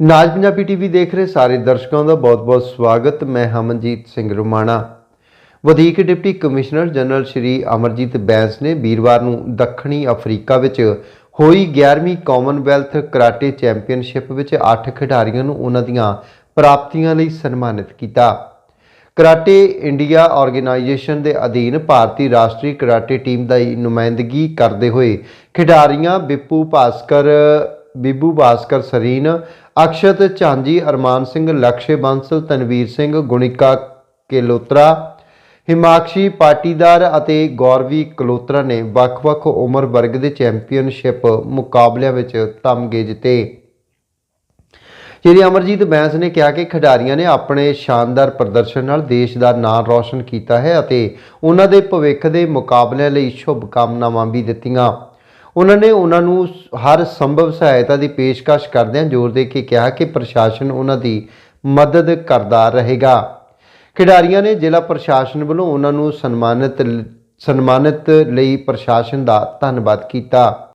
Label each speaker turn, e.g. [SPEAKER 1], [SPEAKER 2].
[SPEAKER 1] ਨਾਜ Punjabi TV ਦੇਖ ਰਹੇ ਸਾਰੇ ਦਰਸ਼ਕਾਂ ਦਾ ਬਹੁਤ-ਬਹੁਤ ਸਵਾਗਤ। ਮੈਂ ਹਮਨਜੀਤ ਸਿੰਘ ਰੁਮਾਣਾ। ਵਧੀਕ deputy commissioner general Shri Amarjit Bains ਨੇ ਵੀਰਵਾਰ ਨੂੰ ਦੱਖਣੀ ਅਫਰੀਕਾ ਵਿੱਚ ਹੋਈ 11ਵੀਂ ਕਾਮਨਵੈਲਥ ਕਰਾਟੇ ਚੈਂਪੀਅਨਸ਼ਿਪ ਵਿੱਚ 8 ਖਿਡਾਰੀਆਂ ਨੂੰ ਉਹਨਾਂ ਦੀਆਂ ਪ੍ਰਾਪਤੀਆਂ ਲਈ ਸਨਮਾਨਿਤ ਕੀਤਾ। ਕਰਾਟੇ ਇੰਡੀਆ ਆਰਗੇਨਾਈਜੇਸ਼ਨ ਦੇ ਅਧੀਨ ਭਾਰਤੀ ਰਾਸ਼ਟਰੀ ਕਰਾਟੇ ਟੀਮ ਦਾ ਨੁਮਾਇੰਦਗੀ ਕਰਦੇ ਹੋਏ ਖਿਡਾਰੀਆਂ ਬਿੱਪੂ ਭਾਸਕਰ ਬੀਬੂ ਭਾਸਕਰ ਸਰੀਨ, ਅਕਸ਼ਤ ਝਾਂਜੀ ਅਰਮਾਨ ਸਿੰਘ ਲਕਸ਼ੇ ਬਾਂਸਲ ਤਨਵੀਰ ਸਿੰਘ ਗੁਣਿਕਾ ਕੇਲੋਤਰਾ, ਹਿਮਾਕਸ਼ੀ ਪਾਟੀਦਾਰ ਅਤੇ ਗੌਰਵੀ ਕਲੋਤਰਾ ਨੇ ਵੱਖ-ਵੱਖ ਉਮਰ ਵਰਗ ਦੇ ਚੈਂਪੀਅਨਸ਼ਿਪ ਮੁਕਾਬਲਿਆਂ ਵਿੱਚ ਤਮਗੇ ਜਿੱਤੇ। ਸ਼੍ਰੀ ਅਮਰਜੀਤ ਬੈਂਸ ਨੇ ਕਿਹਾ ਕਿ ਖਿਡਾਰੀਆਂ ਨੇ ਆਪਣੇ ਸ਼ਾਨਦਾਰ ਪ੍ਰਦਰਸ਼ਨ ਨਾਲ ਦੇਸ਼ ਦਾ ਨਾਮ ਰੌਸ਼ਨ ਕੀਤਾ ਹੈ ਅਤੇ ਉਹਨਾਂ ਦੇ ਭਵਿੱਖ ਦੇ ਮੁਕਾਬਲਿਆਂ ਲਈ ਸ਼ੁਭ ਕਾਮਨਾਵਾਂ ਵੀ ਦਿੱਤੀਆਂ। ਉਹਨਾਂ ਨੇ ਉਹਨਾਂ ਨੂੰ ਹਰ ਸੰਭਵ ਸਹਾਇਤਾ ਦੀ ਪੇਸ਼ਕਸ਼ ਕਰਦਿਆਂ ਜ਼ੋਰ ਦੇ ਕੇ ਕਿਹਾ ਕਿ ਪ੍ਰਸ਼ਾਸਨ ਉਹਨਾਂ ਦੀ ਮਦਦ ਕਰਦਾ ਰਹੇਗਾ। ਖਿਡਾਰੀਆਂ ਨੇ ਜ਼ਿਲ੍ਹਾ ਪ੍ਰਸ਼ਾਸਨ ਵੱਲੋਂ ਉਹਨਾਂ ਨੂੰ ਸਨਮਾਨਿਤ ਸਨਮਾਨਿਤ ਲਈ ਪ੍ਰਸ਼ਾਸਨ ਦਾ ਧੰਨਵਾਦ ਕੀਤਾ।